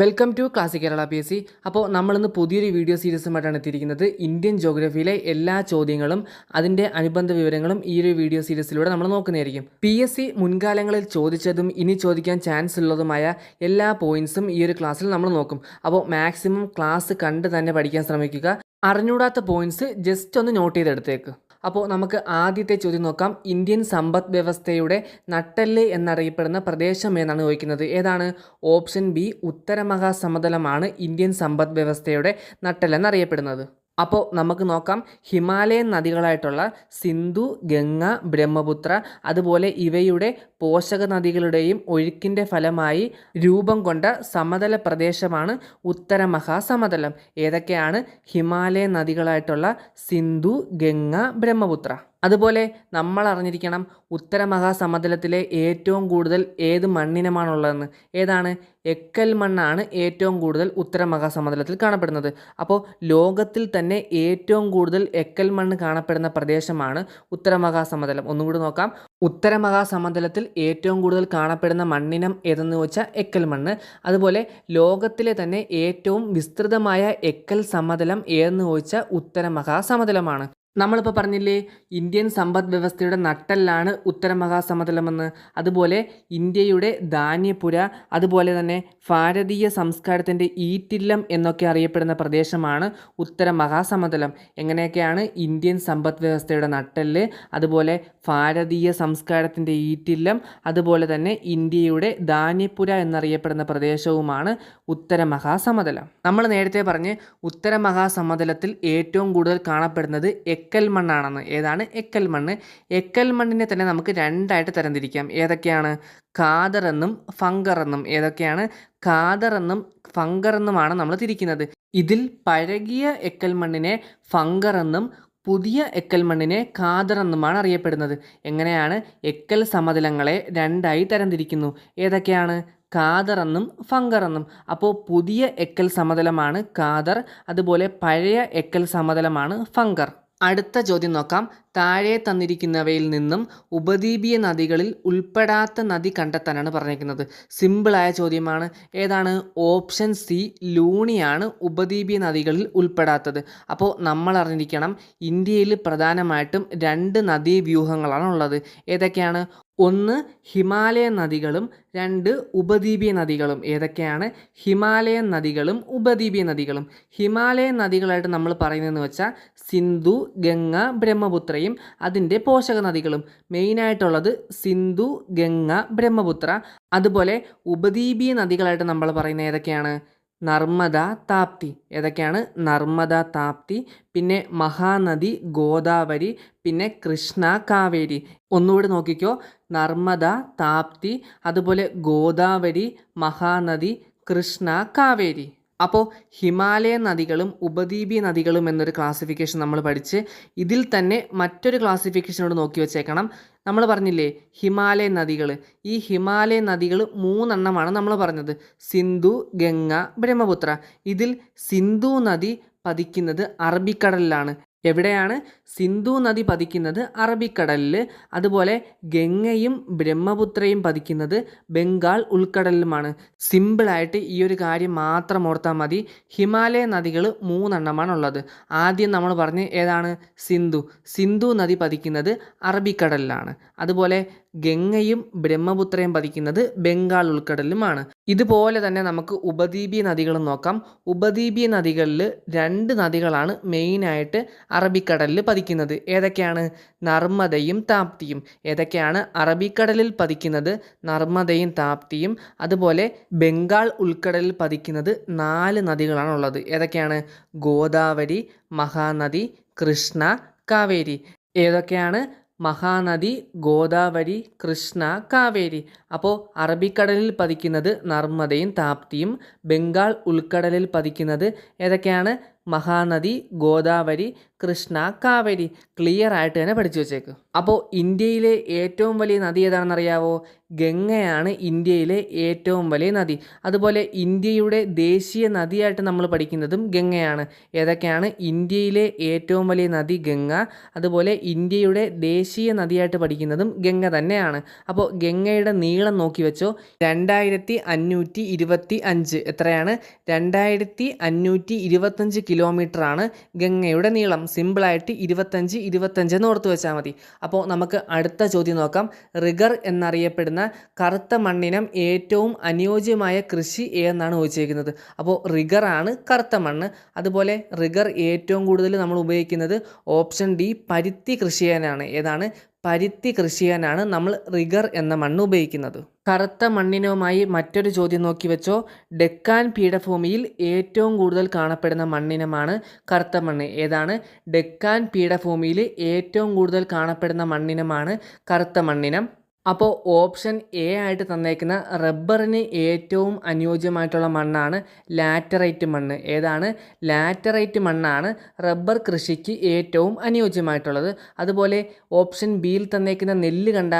Welcome to class Kerala P S C അപ്പോൾ നമ്മളിന്ന് പുതിയൊരു വീഡിയോ സീരീസുമായിട്ടാണ് എത്തിയിരിക്കുന്നത്. ഇന്ത്യൻ ജോഗ്രഫിയിലെ എല്ലാ ചോദ്യങ്ങളും അതിന്റെ അനുബന്ധ വിവരങ്ങളും ഈ ഒരു വീഡിയോ സീരീസിലൂടെ നമ്മൾ നോക്കുന്നതായിരിക്കും. പി എസ് സി മുൻകാലങ്ങളിൽ ചോദിച്ചതും ഇനി ചോദിക്കാൻ ചാൻസ് ഉള്ളതുമായ എല്ലാ പോയിന്റ്സും ഈ ഒരു ക്ലാസ്സിൽ നമ്മൾ നോക്കും. അപ്പോൾ മാക്സിമം ക്ലാസ് കണ്ട് തന്നെ പഠിക്കാൻ ശ്രമിക്കുക. അറിഞ്ഞൂടാത്ത പോയിന്റ്സ് ജസ്റ്റ് ഒന്ന് നോട്ട് ചെയ്തെടുത്തേക്ക്. അപ്പോൾ നമുക്ക് ആദ്യത്തെ ചോദ്യം നോക്കാം. ഇന്ത്യൻ സമ്പദ് വ്യവസ്ഥയുടെ നട്ടെല്ല് എന്നറിയപ്പെടുന്ന പ്രദേശം എന്നാണ് ചോദിക്കുന്നത്? ഏതാണ്? ഓപ്ഷൻ ബി ഉത്തരമഹാസമതലമാണ് ഇന്ത്യൻ സമ്പദ് വ്യവസ്ഥയുടെ നട്ടെല്ല് എന്നറിയപ്പെടുന്നത്. അപ്പോൾ നമുക്ക് നോക്കാം. ഹിമാലയൻ നദികളായിട്ടുള്ള സിന്ധു ഗംഗ ബ്രഹ്മപുത്ര അതുപോലെ ഇവയുടെ പോഷക നദികളുടെയും ഒഴുക്കിന്റെ ഫലമായി രൂപം കൊണ്ട സമതല പ്രദേശമാണ് ഉത്തരമഹാസമതലം. ഏതൊക്കെയാണ്? ഹിമാലയ നദികളായിട്ടുള്ള സിന്ധു ഗംഗ ബ്രഹ്മപുത്ര. അതുപോലെ നമ്മൾ അറിഞ്ഞിരിക്കണം ഉത്തരമഹാസമതലത്തിലെ ഏറ്റവും കൂടുതൽ ഏത് മണ്ണിനമാണുള്ളതെന്ന്. ഏതാണ്? എക്കൽ മണ്ണാണ് ഏറ്റവും കൂടുതൽ ഉത്തരമഹാസമതലത്തിൽ കാണപ്പെടുന്നത്. അപ്പോൾ ലോകത്തിൽ തന്നെ ഏറ്റവും കൂടുതൽ എക്കൽ മണ്ണ് കാണപ്പെടുന്ന പ്രദേശമാണ് ഉത്തരമഹാസമതലം. മഹാസമതലം ഒന്നുകൂടി നോക്കാം. ഉത്തരമഹാസമതലത്തിൽ ഏറ്റവും കൂടുതൽ കാണപ്പെടുന്ന മണ്ണിനം ഏതെന്ന് വെച്ചാൽ എക്കൽ മണ്ണ്. അതുപോലെ ലോകത്തിലെ തന്നെ ഏറ്റവും വിസ്തൃതമായ എക്കൽ സമതലം ഏതെന്ന് ചോദിച്ചാൽ ഉത്തരമഹാസമതലമാണ്. നമ്മളിപ്പോൾ പറഞ്ഞില്ലേ ഇന്ത്യൻ സമ്പദ് വ്യവസ്ഥയുടെ നട്ടെല്ലാണ് ഉത്തരമഹാസമതലമെന്ന് അതുപോലെ ഇന്ത്യയുടെ ധാന്യപുര അതുപോലെ തന്നെ ഭാരതീയ സംസ്കാരത്തിന്റെ ഈറ്റില്ലം എന്നൊക്കെ അറിയപ്പെടുന്ന പ്രദേശമാണ് ഉത്തരമഹാസമതലം എങ്ങനെയൊക്കെയാണ് ഇന്ത്യൻ സമ്പദ് വ്യവസ്ഥയുടെ നട്ടെല്ല് അതുപോലെ ഭാരതീയ സംസ്കാരത്തിന്റെ ഈറ്റില്ലം അതുപോലെ തന്നെ ഇന്ത്യയുടെ ധാന്യപുര എന്നറിയപ്പെടുന്ന പ്രദേശവുമാണ് ഉത്തരമഹാസമതലം നമ്മൾ നേരത്തെ പറഞ്ഞ് ഉത്തരമഹാസമതലത്തിൽ ഏറ്റവും കൂടുതൽ കാണപ്പെടുന്നത് എക്കൽ മണ്ണാണെന്ന്. ഏതാണ്? എക്കൽ മണ്ണ്. എക്കൽ മണ്ണിനെ തന്നെ നമുക്ക് രണ്ടായിട്ട് തരംതിരിക്കാം. ഏതൊക്കെയാണ്? ഖാദർ എന്നും ഫങ്കർ എന്നും. ഏതൊക്കെയാണ്? ഖാദർ എന്നും ഫങ്കർ എന്നുമാണ് നമ്മൾ തിരിക്കുന്നത്. ഇതിൽ പഴകിയ എക്കൽ മണ്ണിനെ ഫങ്കർ എന്നും പുതിയ എക്കൽ മണ്ണിനെ ഖാദർ എന്നുമാണ് അറിയപ്പെടുന്നത്. എങ്ങനെയാണ്? എക്കൽ സമതലങ്ങളെ രണ്ടായി തരംതിരിക്കുന്നു. ഏതൊക്കെയാണ്? ഖാദർ എന്നും ഫങ്കർ എന്നും. അപ്പോൾ പുതിയ എക്കൽ സമതലമാണ് ഖാദർ അതുപോലെ പഴയ എക്കൽ സമതലമാണ് ഫങ്കർ അടുത്ത ചോദ്യം നോക്കാം. താഴെ തന്നിരിക്കുന്നവയിൽ നിന്നും ഉപദ്വീപീയ നദികളിൽ ഉൾപ്പെടാത്ത നദി കണ്ടെത്താനാണ് പറഞ്ഞിരിക്കുന്നത്. സിമ്പിളായ ചോദ്യമാണ്. ഏതാണ്? ഓപ്ഷൻ സി ലൂണിയാണ് ഉപദ്വീപീയ നദികളിൽ ഉൾപ്പെടാത്തത്. അപ്പോൾ നമ്മൾ അറിഞ്ഞിരിക്കണം ഇന്ത്യയിൽ പ്രധാനമായിട്ടും രണ്ട് നദീവ്യൂഹങ്ങളാണ് ഉള്ളത്. ഏതൊക്കെയാണ്? ഒന്ന് ഹിമാലയ നദികളും രണ്ട് ഉപദ്വീപീയ നദികളും. ഏതൊക്കെയാണ്? ഹിമാലയൻ നദികളും ഉപദ്വീപീയ നദികളും. ഹിമാലയൻ നദികളായിട്ട് നമ്മൾ പറയുന്നതെന്ന് വെച്ചാൽ സിന്ധു ഗംഗ ബ്രഹ്മപുത്രയും അതിന്റെ പോഷക നദികളും. മെയിനായിട്ടുള്ളത് സിന്ധു ഗംഗ ബ്രഹ്മപുത്ര. അതുപോലെ ഉപദ്വീപീയ നദികളായിട്ട് നമ്മൾ പറയുന്നത് ഏതൊക്കെയാണ്? നർമ്മദ താപ്തി. ഏതൊക്കെയാണ്? നർമ്മദ താപ്തി പിന്നെ മഹാനദി ഗോദാവരി പിന്നെ കൃഷ്ണ കാവേരി. ഒന്നുകൂടി നോക്കിക്കോ. നർമ്മദ താപ്തി അതുപോലെ ഗോദാവരി മഹാനദി കൃഷ്ണ കാവേരി. അപ്പോൾ ഹിമാലയ നദികളും ഉപദ്വീപീയ നദികളും എന്നൊരു ക്ലാസിഫിക്കേഷൻ നമ്മൾ പഠിച്ച് ഇതിൽ തന്നെ മറ്റൊരു ക്ലാസിഫിക്കേഷനോട് നോക്കി വെച്ചേക്കണം. നമ്മൾ പറഞ്ഞില്ലേ ഹിമാലയ നദികൾ ഈ ഹിമാലയ നദികൾ മൂന്നെണ്ണമാണ് നമ്മൾ പറഞ്ഞത്. സിന്ധു ഗംഗ ബ്രഹ്മപുത്ര. ഇതിൽ സിന്ധു നദി പതിക്കുന്നത് അറബിക്കടലിലാണ്. എവിടെയാണ്? സിന്ധു നദി പതിക്കുന്നത് അറബിക്കടലിൽ അതുപോലെ ഗംഗയും ബ്രഹ്മപുത്രയും പതിക്കുന്നത് ബംഗാൾ ഉൾക്കടലിലുമാണ്. സിമ്പിളായിട്ട് ഈ ഒരു കാര്യം മാത്രം ഓർത്താൽ മതി. ഹിമാലയ നദികൾ മൂന്നെണ്ണമാണ് ഉള്ളത്. ആദ്യം നമ്മൾ പറഞ്ഞ് ഏതാണ്? സിന്ധു. സിന്ധു നദി പതിക്കുന്നത് അറബിക്കടലിലാണ്. അതുപോലെ ഗംഗയും ബ്രഹ്മപുത്രയും പതിക്കുന്നത് ബംഗാൾ ഉൾക്കടലിലുമാണ്. ഇതുപോലെ തന്നെ നമുക്ക് ഉപദ്വീപീയ നദികളും നോക്കാം. ഉപദ്വീപീയ നദികളിൽ രണ്ട് നദികളാണ് മെയിനായിട്ട് അറബിക്കടലിൽ പതിക്കുന്നത്. ഏതൊക്കെയാണ്? നർമ്മദയും താപ്തിയും. ഏതൊക്കെയാണ്? അറബിക്കടലിൽ പതിക്കുന്നത് നർമ്മദയും താപ്തിയും. അതുപോലെ ബംഗാൾ ഉൾക്കടലിൽ പതിക്കുന്നത് നാല് നദികളാണ് ഉള്ളത് ഏതൊക്കെയാണ്? ഗോദാവരി മഹാനദി കൃഷ്ണ കാവേരി. ഏതൊക്കെയാണ്? മഹാനദി ഗോദാവരി കൃഷ്ണ കാവേരി. അപ്പോൾ അറബിക്കടലിൽ പതിക്കുന്നത് നർമ്മദയും താപ്തിയും ബംഗാൾ ഉൾക്കടലിൽ പതിക്കുന്നത് ഏതൊക്കെയാണ്? മഹാനദി ഗോദാവരി കൃഷ്ണ കാവേരി. ക്ലിയർ ആയിട്ട് തന്നെ പഠിച്ചു വെച്ചേക്കും. അപ്പോൾ ഇന്ത്യയിലെ ഏറ്റവും വലിയ നദി ഏതാണെന്നറിയാവോ? ഗംഗയാണ് ഇന്ത്യയിലെ ഏറ്റവും വലിയ നദി. അതുപോലെ ഇന്ത്യയുടെ ദേശീയ നദിയായിട്ട് നമ്മൾ പഠിക്കുന്നതും ഗംഗയാണ്. ഏതൊക്കെയാണ്? ഇന്ത്യയിലെ ഏറ്റവും വലിയ നദി ഗംഗ. അതുപോലെ ഇന്ത്യയുടെ ദേശീയ നദിയായിട്ട് പഠിക്കുന്നതും ഗംഗ തന്നെയാണ്. അപ്പോൾ ഗംഗയുടെ നീളം നോക്കി വെച്ചോ. രണ്ടായിരത്തി അഞ്ഞൂറ്റി ഇരുപത്തി അഞ്ച് എത്രയാണ്? രണ്ടായിരത്തി അഞ്ഞൂറ്റി ഇരുപത്തഞ്ച് കിലോമീറ്ററാണ് ഗംഗയുടെ നീളം. സിമ്പിളായിട്ട് ഇരുപത്തഞ്ച് ഇരുപത്തഞ്ച് എന്ന് ഓർത്ത് വെച്ചാൽ മതി. അപ്പോൾ നമുക്ക് അടുത്ത ചോദ്യം നോക്കാം. റിഗർ എന്നറിയപ്പെടുന്ന കറുത്ത മണ്ണിനം ഏറ്റവും അനുയോജ്യമായ കൃഷി എന്നാണ് ചോദിച്ചിരിക്കുന്നത്. അപ്പോൾ റിഗറാണ് കറുത്ത മണ്ണ്. അതുപോലെ റിഗർ ഏറ്റവും കൂടുതൽ നമ്മൾ ഉപയോഗിക്കുന്നത് ഓപ്ഷൻ ഡി പരുത്തി കൃഷി ചെയ്യാനാണ് ഏതാണ്? പരുത്തി കൃഷി ചെയ്യാനാണ് നമ്മൾ റിഗർ എന്ന മണ്ണ് ഉപയോഗിക്കുന്നത്. കറുത്ത മണ്ണിനവുമായി മറ്റൊരു ചോദ്യം നോക്കി വെച്ചോ. ഡെക്കാൻ പീഠഭൂമിയിൽ ഏറ്റവും കൂടുതൽ കാണപ്പെടുന്ന മണ്ണിനമാണ് കറുത്ത മണ്ണ്. ഏതാണ്? ഡെക്കാൻ പീഠഭൂമിയിൽ ഏറ്റവും കൂടുതൽ കാണപ്പെടുന്ന മണ്ണിനമാണ് കറുത്ത മണ്ണിനം. അപ്പോൾ ഓപ്ഷൻ എ ആയിട്ട് തന്നേക്കുന്ന റബ്ബറിന് ഏറ്റവും അനുയോജ്യമായിട്ടുള്ള മണ്ണാണ് ലാറ്ററൈറ്റ് മണ്ണ്. ഏതാണ്? ലാറ്ററൈറ്റ് മണ്ണാണ് റബ്ബർ കൃഷിക്ക് ഏറ്റവും അനുയോജ്യമായിട്ടുള്ളത്. അതുപോലെ ഓപ്ഷൻ ബിയിൽ തന്നേക്കുന്ന നെല്ല് കണ്ട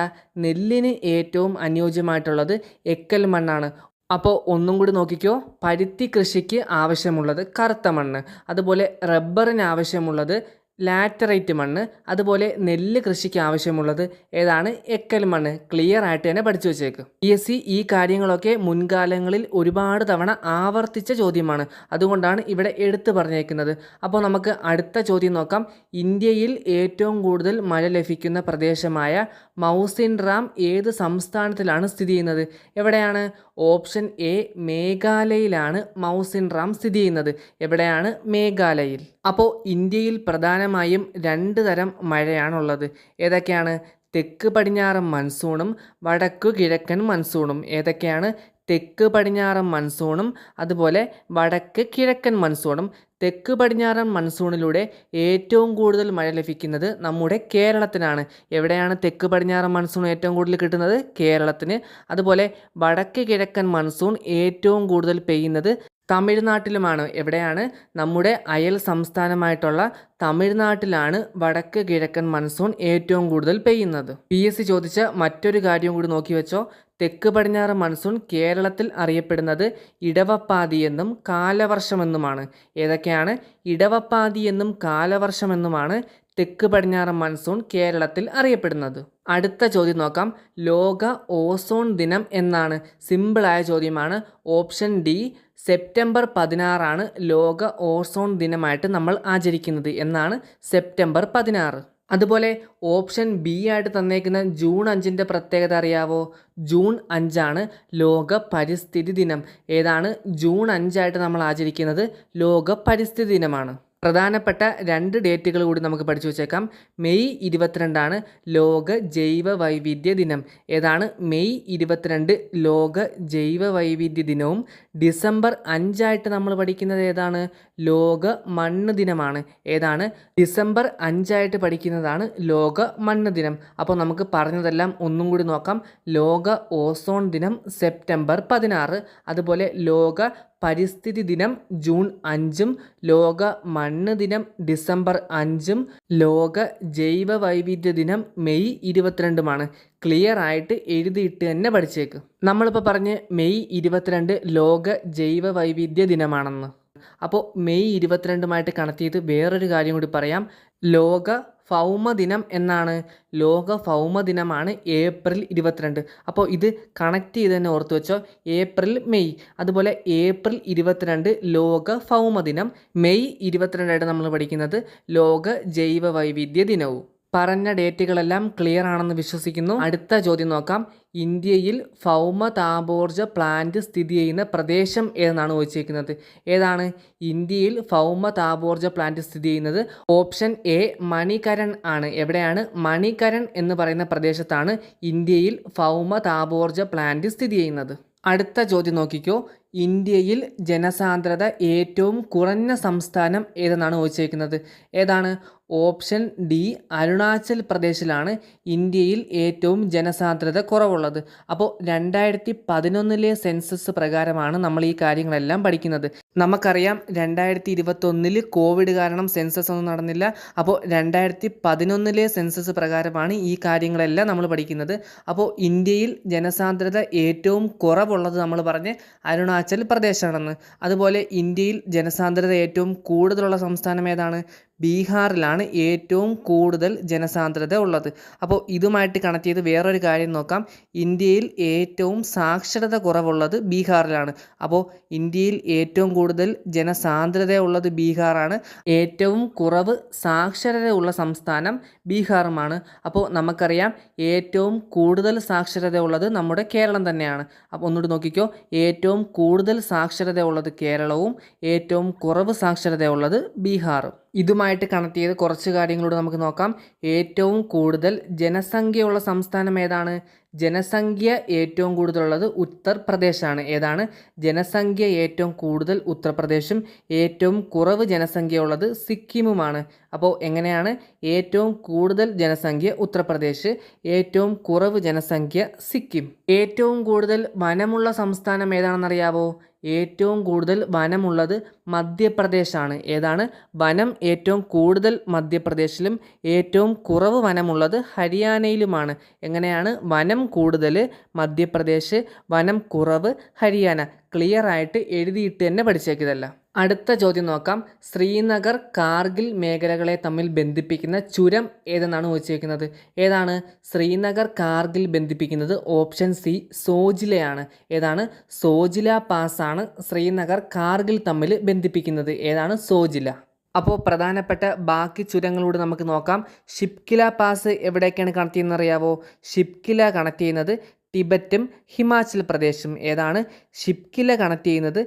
നെല്ലിന് ഏറ്റവും അനുയോജ്യമായിട്ടുള്ളത് എക്കൽ മണ്ണാണ്. അപ്പോൾ ഒന്നും കൂടി നോക്കിക്കോ. പരുത്തി കൃഷിക്ക് ആവശ്യമുള്ളത് കറുത്ത മണ്ണ്. അതുപോലെ റബ്ബറിന് ആവശ്യമുള്ളത് ലാറ്ററൈറ്റ് മണ്ണ് അതുപോലെ നെല്ല് കൃഷിക്ക് ആവശ്യമുള്ളത്. ഏതാണ്? എക്കൽ മണ്ണ്. ക്ലിയർ ആയിട്ട് തന്നെ പഠിച്ചു വെച്ചേക്ക്. പി എസ് സി ഈ കാര്യങ്ങളൊക്കെ മുൻകാലങ്ങളിൽ ഒരുപാട് തവണ ആവർത്തിച്ച ചോദ്യമാണ്. അതുകൊണ്ടാണ് ഇവിടെ എടുത്തു പറഞ്ഞേക്കുന്നത്. അപ്പോൾ നമുക്ക് അടുത്ത ചോദ്യം നോക്കാം. ഇന്ത്യയിൽ ഏറ്റവും കൂടുതൽ മഴ ലഭിക്കുന്ന പ്രദേശമായ മൗസിൻ റാം ഏത് സംസ്ഥാനത്തിലാണ് സ്ഥിതി ചെയ്യുന്നത്? എവിടെയാണ്? ഓപ്ഷൻ എ മേഘാലയയിലാണ് മൗസിൻ റാം സ്ഥിതി ചെയ്യുന്നത്. എവിടെയാണ് മേഘാലയയിൽ? അപ്പോൾ ഇന്ത്യയിൽ പ്രധാനമായും രണ്ട് തരം മഴയാണുള്ളത്. ഏതൊക്കെയാണ്? തെക്ക് പടിഞ്ഞാറൻ മൺസൂണും വടക്കു കിഴക്കൻ മൺസൂണും. ഏതൊക്കെയാണ്? തെക്ക് പടിഞ്ഞാറൻ മൺസൂണും അതുപോലെ വടക്ക് കിഴക്കൻ മൺസൂണും. തെക്ക് പടിഞ്ഞാറൻ മൺസൂണിലൂടെ ഏറ്റവും കൂടുതൽ മഴ ലഭിക്കുന്നത് നമ്മുടെ കേരളത്തിനാണ്. എവിടെയാണ് തെക്ക് പടിഞ്ഞാറൻ മൺസൂൺ ഏറ്റവും കൂടുതൽ കിട്ടുന്നത്? കേരളത്തിന്. അതുപോലെ വടക്ക് കിഴക്കൻ മൺസൂൺ ഏറ്റവും കൂടുതൽ പെയ്യുന്നത് തമിഴ്നാട്ടിലുമാണ്. എവിടെയാണ്? നമ്മുടെ അയൽ സംസ്ഥാനമായിട്ടുള്ള തമിഴ്നാട്ടിലാണ് വടക്ക് കിഴക്കൻ മൺസൂൺ ഏറ്റവും കൂടുതൽ പെയ്യുന്നത്. പി എസ് സി ചോദിച്ച മറ്റൊരു കാര്യം കൂടി നോക്കി വെച്ചോ? തെക്ക് പടിഞ്ഞാറ് മൺസൂൺ കേരളത്തിൽ അറിയപ്പെടുന്നത് ഇടവപ്പാതി എന്നും കാലവർഷമെന്നുമാണ്. ഏതൊക്കെയാണ്? ഇടവപ്പാതി എന്നും കാലവർഷമെന്നുമാണ് തെക്ക് പടിഞ്ഞാറ് മൺസൂൺ കേരളത്തിൽ അറിയപ്പെടുന്നത്. അടുത്ത ചോദ്യം നോക്കാം. ലോക ഓസോൺ ദിനം എന്നാണ് സിമ്പിളായ ചോദ്യമാണ്. ഓപ്ഷൻ ഡി സെപ്റ്റംബർ പതിനാറാണ് ലോക ഓസോൺ ദിനമായിട്ട് നമ്മൾ ആചരിക്കുന്നത് എന്നാണ് സെപ്റ്റംബർ പതിനാറ്. അതുപോലെ ഓപ്ഷൻ ബി ആയിട്ട് തന്നേക്കുന്ന ജൂൺ അഞ്ചിന്റെ പ്രത്യേകത അറിയാവോ? ജൂൺ അഞ്ചാണ് ലോക പരിസ്ഥിതി ദിനം. ഏതാണ്? ജൂൺ അഞ്ചായിട്ട് നമ്മൾ ആചരിക്കുന്നത് ലോക പരിസ്ഥിതി ദിനമാണ്. പ്രധാനപ്പെട്ട രണ്ട് ഡേറ്റുകൾ കൂടി നമുക്ക് പഠിച്ചു വെച്ചേക്കാം. മെയ് ഇരുപത്തിരണ്ടാണ് ലോക ജൈവ വൈവിധ്യ ദിനം. ഏതാണ്? മെയ് ഇരുപത്തിരണ്ട് ലോക ജൈവ വൈവിധ്യ ദിനവും ഡിസംബർ അഞ്ചായിട്ട് നമ്മൾ പഠിക്കുന്നത് ഏതാണ്? ലോക മണ്ണ് ദിനമാണ്. ഏതാണ്? ഡിസംബർ അഞ്ചായിട്ട് പഠിക്കുന്നതാണ് ലോക മണ്ണ് ദിനം. അപ്പോൾ നമുക്ക് പറഞ്ഞതെല്ലാം ഒന്നും കൂടി നോക്കാം. ലോക ഓസോൺ ദിനം സെപ്റ്റംബർ പതിനാറ്. അതുപോലെ ലോക പരിസ്ഥിതി ദിനം ജൂൺ അഞ്ചും ലോക മണ്ണ് ദിനം ഡിസംബർ അഞ്ചും ലോക ജൈവ വൈവിധ്യ ദിനം മെയ് ഇരുപത്തിരണ്ടുമാണ്. ക്ലിയർ ആയിട്ട് എഴുതിയിട്ട് തന്നെ പഠിച്ചേക്ക്. നമ്മളിപ്പോൾ പറഞ്ഞ് മെയ് ഇരുപത്തിരണ്ട് ലോക ജൈവ വൈവിധ്യ ദിനമാണെന്ന്. അപ്പോൾ മെയ് ഇരുപത്തിരണ്ടുമായിട്ട് കണക്ട് ചെയ്ത് വേറൊരു കാര്യം കൂടി പറയാം. ലോക ഭൗമദിനം എന്നാണ്. ലോക ഭൗമദിനമാണ് ഏപ്രിൽ ഇരുപത്തിരണ്ട്. അപ്പോൾ ഇത് കണക്ട് ചെയ്ത് തന്നെ ഓർത്ത് വെച്ചോ. April May. അതുപോലെ ഏപ്രിൽ ഇരുപത്തിരണ്ട് ലോക ഭൗമദിനം. മെയ് ഇരുപത്തിരണ്ടായിട്ട് നമ്മൾ പഠിക്കുന്നത് ലോക ജൈവ വൈവിധ്യ ദിനവും. പറഞ്ഞ ഡേറ്റുകളെല്ലാം ക്ലിയർ ആണെന്ന് വിശ്വസിക്കുന്നു. അടുത്ത ചോദ്യം നോക്കാം. ഇന്ത്യയിൽ ഭൗമ താപോർജ പ്ലാന്റ് സ്ഥിതി ചെയ്യുന്ന പ്രദേശം ഏതെന്നാണ് ചോദിച്ചിരിക്കുന്നത് ഏതാണ്? ഇന്ത്യയിൽ ഭൗമ താപോർജ പ്ലാന്റ് സ്ഥിതി ചെയ്യുന്നത് ഓപ്ഷൻ എ മണികരൺ ആണ്. എവിടെയാണ്? മണികരൺ എന്ന് പറയുന്ന പ്രദേശത്താണ് ഇന്ത്യയിൽ ഭൗമ താപോർജ പ്ലാന്റ് സ്ഥിതി ചെയ്യുന്നത്. അടുത്ത ചോദ്യം നോക്കിക്കോ. ഇന്ത്യയിൽ ജനസാന്ദ്രത ഏറ്റവും കുറഞ്ഞ സംസ്ഥാനം ഏതെന്നാണ് ചോദിച്ചേക്കുന്നത്? ഏതാണ്? ഓപ്ഷൻ ഡി അരുണാചൽ പ്രദേശിലാണ് ഇന്ത്യയിൽ ഏറ്റവും ജനസാന്ദ്രത കുറവുള്ളത്. അപ്പോൾ രണ്ടായിരത്തി പതിനൊന്നിലെ സെൻസസ് പ്രകാരമാണ് നമ്മൾ ഈ കാര്യങ്ങളെല്ലാം പഠിക്കുന്നത്. നമുക്കറിയാം രണ്ടായിരത്തി ഇരുപത്തൊന്നിൽ കോവിഡ് കാരണം സെൻസസ് ഒന്നും നടന്നില്ല. അപ്പോൾ രണ്ടായിരത്തി പതിനൊന്നിലെ സെൻസസ് പ്രകാരമാണ് ഈ കാര്യങ്ങളെല്ലാം നമ്മൾ പഠിക്കുന്നത്. അപ്പോൾ ഇന്ത്യയിൽ ജനസാന്ദ്രത ഏറ്റവും കുറവുള്ളത് നമ്മൾ പറഞ്ഞ് അരുണാചൽ പ്രദേശാണെന്ന്. അതുപോലെ ഇന്ത്യയിൽ ജനസാന്ദ്രത ഏറ്റവും കൂടുതലുള്ള സംസ്ഥാനം ഏതാണ്? ബീഹാറിലാണ് ഏറ്റവും കൂടുതൽ ജനസാന്ദ്രത ഉള്ളത്. അപ്പോൾ ഇതുമായിട്ട് കണക്ട് ചെയ്ത് വേറൊരു കാര്യം നോക്കാം. ഇന്ത്യയിൽ ഏറ്റവും സാക്ഷരത കുറവുള്ളത് ബീഹാറിലാണ്. അപ്പോൾ ഇന്ത്യയിൽ ഏറ്റവും കൂടുതൽ ജനസാന്ദ്രത ഉള്ളത് ബീഹാറാണ്. ഏറ്റവും കുറവ് സാക്ഷരത ഉള്ള സംസ്ഥാനം ബീഹാറുമാണ്. അപ്പോൾ നമുക്കറിയാം ഏറ്റവും കൂടുതൽ സാക്ഷരത ഉള്ളത് നമ്മുടെ കേരളം തന്നെയാണ്. അപ്പോൾ ഒന്നുകൂടി നോക്കിക്കോ. ഏറ്റവും കൂടുതൽ സാക്ഷരത ഉള്ളത് കേരളവും ഏറ്റവും കുറവ് സാക്ഷരത ഉള്ളത് ബീഹാറും. ഇതുമായിട്ട് കണക്ട് ചെയ്ത് കുറച്ച് കാര്യങ്ങളോട് നമുക്ക് നോക്കാം. ഏറ്റവും കൂടുതൽ ജനസംഖ്യയുള്ള സംസ്ഥാനം ഏതാണ്? ജനസംഖ്യ ഏറ്റവും കൂടുതലുള്ളത് ഉത്തർപ്രദേശാണ്. ഏതാണ്? ജനസംഖ്യ ഏറ്റവും കൂടുതൽ ഉത്തർപ്രദേശും ഏറ്റവും കുറവ് ജനസംഖ്യ ഉള്ളത് സിക്കിമുമാണ്. അപ്പോൾ എങ്ങനെയാണ്? ഏറ്റവും കൂടുതൽ ജനസംഖ്യ ഉത്തർപ്രദേശ് ഏറ്റവും കുറവ് ജനസംഖ്യ സിക്കിം. ഏറ്റവും കൂടുതൽ വനമുള്ള സംസ്ഥാനം ഏതാണെന്നറിയാവോ? ഏറ്റവും കൂടുതൽ വനമുള്ളത് മധ്യപ്രദേശാണ്. ഏതാണ്? വനം ഏറ്റവും കൂടുതൽ മധ്യപ്രദേശിലും ഏറ്റവും കുറവ് വനമുള്ളത് ഹരിയാനയിലുമാണ്. എങ്ങനെയാണ്? വനം കൂടുതൽ മധ്യപ്രദേശ് വനം കുറവ് ഹരിയാന. ക്ലിയർ ആയിട്ട് എഴുതിയിട്ട് തന്നെ പഠിച്ചേക്കിതല്ല അടുത്ത ചോദ്യം നോക്കാം. ശ്രീനഗർ കാർഗിൽ മേഖലകളെ തമ്മിൽ ബന്ധിപ്പിക്കുന്ന ചുരം ഏതെന്നാണ് ചോദിച്ചിരിക്കുന്നത് ഏതാണ്? ശ്രീനഗർ കാർഗിൽ ബന്ധിപ്പിക്കുന്നത് ഓപ്ഷൻ സി സോജിലയാണ്. ഏതാണ്? സോജില പാസ്സാണ് ശ്രീനഗർ കാർഗിൽ തമ്മിൽ ബന്ധിപ്പിക്കുന്നത്. ഏതാണ്? സോജില. അപ്പോൾ പ്രധാനപ്പെട്ട ബാക്കി ചുരങ്ങളോട് നമുക്ക് നോക്കാം. ഷിപ്കില പാസ് എവിടേക്കാണ് കണക്ട് ചെയ്യുന്നത് അറിയാവോ ഷിപ്കില കണക്ട് ചെയ്യുന്നത് ടിബറ്റും ഹിമാചൽ പ്രദേശും. ഏതാണ്? ഷിപ്കില കണക്ട് ചെയ്യുന്നത്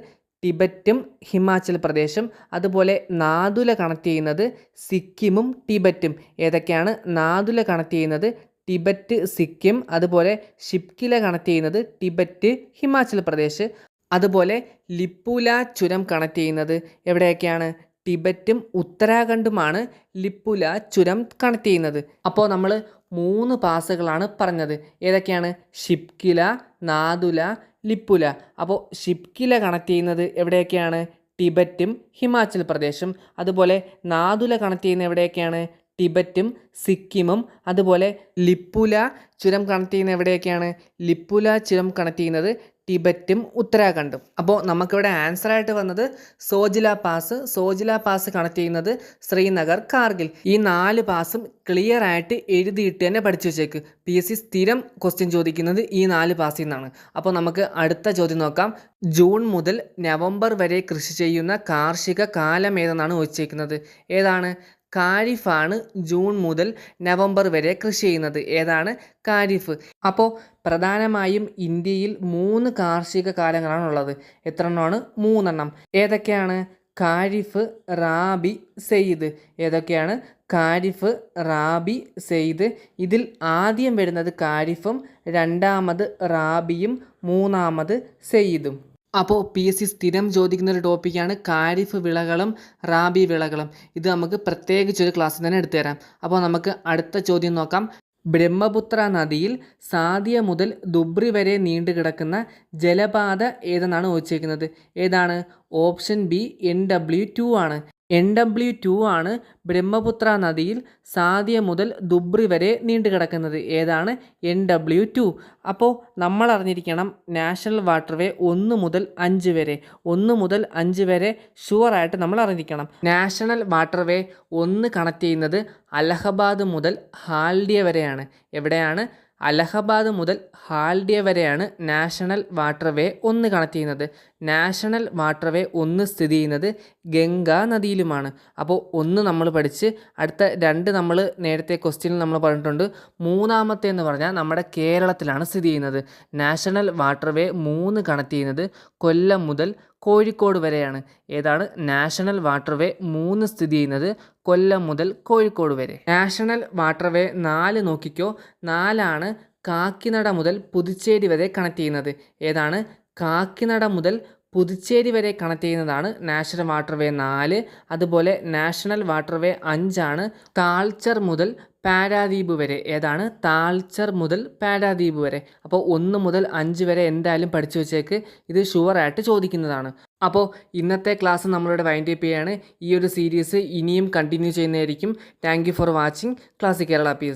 ടിബറ്റും ഹിമാചൽ പ്രദേശും അതുപോലെ നാദുല കണക്ട് ചെയ്യുന്നത് സിക്കിമും ടിബറ്റും. ഏതൊക്കെയാണ് നാദുല കണക്ട് ചെയ്യുന്നത്? ടിബറ്റ് സിക്കിം അതുപോലെ ഷിപ്കില കണക്ട് ചെയ്യുന്നത് ടിബറ്റ് ഹിമാചൽ പ്രദേശ് അതുപോലെ ലിപ്പുല ചുരം കണക്ട് ചെയ്യുന്നത് എവിടെയൊക്കെയാണ്? ടിബറ്റും ഉത്തരാഖണ്ഡുമാണ് ലിപ്പുല ചുരം കണക്ട് ചെയ്യുന്നത്. അപ്പോൾ നമ്മൾ മൂന്ന് പാസുകളാണ് പറഞ്ഞത്. ഏതൊക്കെയാണ്? ഷിപ്കില നാദുല ലിപ്പുല. അപ്പോൾ ഷിപ്കില കണക്ട് ചെയ്യുന്നത് എവിടെയൊക്കെയാണ്? ടിബറ്റും ഹിമാചൽ പ്രദേശും. അതുപോലെ നാദുല കണക്ട് ചെയ്യുന്ന എവിടെയൊക്കെയാണ്? ടിബറ്റും സിക്കിമും. അതുപോലെ ലിപ്പുല ചുരം കണക്ട് ചെയ്യുന്ന എവിടെയൊക്കെയാണ്? ലിപ്പുല ചുരം കണക്ട് ചെയ്യുന്നത് ടിബറ്റും ഉത്തരാഖണ്ഡും. അപ്പോൾ നമുക്കിവിടെ ആൻസർ ആയിട്ട് വന്നത് Zojila pass Zojila pass connect ചെയ്യുന്നത് ശ്രീനഗർ കാർഗിൽ. ഈ നാല് പാസും ക്ലിയർ ആയിട്ട് എഴുതിയിട്ട് തന്നെ പഠിച്ചു വെച്ചേക്ക്. പി എസ് സി സ്ഥിരം ക്വസ്റ്റ്യൻ ചോദിക്കുന്നത് ഈ നാല് പാസിൽ നിന്നാണ്. അപ്പോൾ നമുക്ക് അടുത്ത ചോദ്യം നോക്കാം. ജൂൺ മുതൽ നവംബർ വരെ കൃഷി ചെയ്യുന്ന കാർഷിക കാലം ഏതെന്നാണ് ചോദിച്ചേക്കുന്നത് ഏതാണ്? ഖാരിഫാണ് ജൂൺ മുതൽ നവംബർ വരെ കൃഷി ചെയ്യുന്നത്. ഏതാണ്? കാരിഫ്. അപ്പോൾ പ്രധാനമായും ഇന്ത്യയിൽ മൂന്ന് കാർഷിക കാലങ്ങളാണ് ഉള്ളത് എത്ര എണ്ണമാണ് മൂന്നെണ്ണം. ഏതൊക്കെയാണ്? കാരിഫ് റാബി സെയ്ദ്. ഏതൊക്കെയാണ്? കാരിഫ് റാബി സെയ്ദ്. ഇതിൽ ആദ്യം വരുന്നത് കാരിഫും രണ്ടാമത് റാബിയും മൂന്നാമത് സെയ്ദും. അപ്പോൾ പി എസ് സി സ്ഥിരം ചോദിക്കുന്ന ഒരു ടോപ്പിക്കാണ് കാരിഫ് വിളകളും റാബി വിളകളും. ഇത് നമുക്ക് പ്രത്യേകിച്ച് ഒരു ക്ലാസ്സിൽ തന്നെ എടുത്തു തരാം അപ്പോൾ നമുക്ക് അടുത്ത ചോദ്യം നോക്കാം. ബ്രഹ്മപുത്ര നദിയിൽ സാദിയ മുതൽ ദുബ്രി വരെ നീണ്ടു കിടക്കുന്ന ജലപാത ഏതെന്നാണ് ചോദിച്ചേക്കുന്നത് ഏതാണ്? Option B N W two ആണ്. എൻ ഡബ്ല്യു ടു ആണ് ബ്രഹ്മപുത്ര നദിയിൽ സാദിയ മുതൽ ദുബ്രി വരെ നീണ്ടു കിടക്കുന്നത്. ഏതാണ്? N W two. അപ്പോൾ നമ്മൾ അറിഞ്ഞിരിക്കണം നാഷണൽ വാട്ടർവേ ഒന്ന് മുതൽ അഞ്ച് വരെ. ഒന്ന് മുതൽ അഞ്ച് വരെ ഷുവറായിട്ട് നമ്മൾ അറിഞ്ഞിരിക്കണം. നാഷണൽ വാട്ടർവേ ഒന്ന് കണക്ട് ചെയ്യുന്നത് അലഹബാദ് മുതൽ ഹാൽഡിയ വരെയാണ്. എവിടെയാണ്? അലഹബാദ് മുതൽ ഹാൽഡിയ വരെയാണ് നാഷണൽ വാട്ടർവേ ഒന്ന് കണക്ട് ചെയ്യുന്നത്. നാഷണൽ വാട്ടർവേ ഒന്ന് സ്ഥിതി ചെയ്യുന്നത് ഗംഗാ നദിയിലുമാണ്. അപ്പോൾ ഒന്ന് നമ്മൾ പഠിച്ച് അടുത്ത രണ്ട് നമ്മൾ നേരത്തെ ക്വസ്റ്റ്യനിൽ നമ്മൾ പറഞ്ഞിട്ടുണ്ട്. മൂന്നാമത്തെ എന്ന് പറഞ്ഞാൽ നമ്മുടെ കേരളത്തിലാണ് സ്ഥിതി ചെയ്യുന്നത്. നാഷണൽ വാട്ടർവേ മൂന്ന് കണക്ട് ചെയ്യുന്നത് കൊല്ലം മുതൽ കോഴിക്കോട് വരെയാണ്. ഏതാണ്? നാഷണൽ വാട്ടർവേ മൂന്ന് സ്ഥിതി ചെയ്യുന്നത് കൊല്ലം മുതൽ കോഴിക്കോട് വരെ. നാഷണൽ വാട്ടർവേ നാല് നോക്കിക്കോ. നാലാണ് കാക്കിനട മുതൽ പുതുച്ചേരി വരെ കണക്ട് ചെയ്യുന്നത്. ഏതാണ്? കാക്കിനട മുതൽ പുതുച്ചേരി വരെ കണക്ട് ചെയ്യുന്നതാണ് നാഷണൽ വാട്ടർവേ നാല് അതുപോലെ നാഷണൽ വാട്ടർവേ അഞ്ചാണ് താൾച്ചർ മുതൽ പാരാദ്വീപ് വരെ. ഏതാണ്? താൾച്ചർ മുതൽ പാരാദ്വീപ് വരെ. അപ്പോൾ ഒന്ന് മുതൽ അഞ്ച് വരെ എന്തായാലും പഠിച്ചു വെച്ചേക്ക് ഇത് ഷുവറായിട്ട് ചോദിക്കുന്നതാണ്. അപ്പോൾ ഇന്നത്തെ ക്ലാസ് നമ്മളിവിടെ വൈൻഡ് അപ്പ് ചെയ്യാണ്. ഈ ഒരു സീരീസ് ഇനിയും കണ്ടിന്യൂ ചെയ്യുന്നതായിരിക്കും. Thank for watching class Kerala P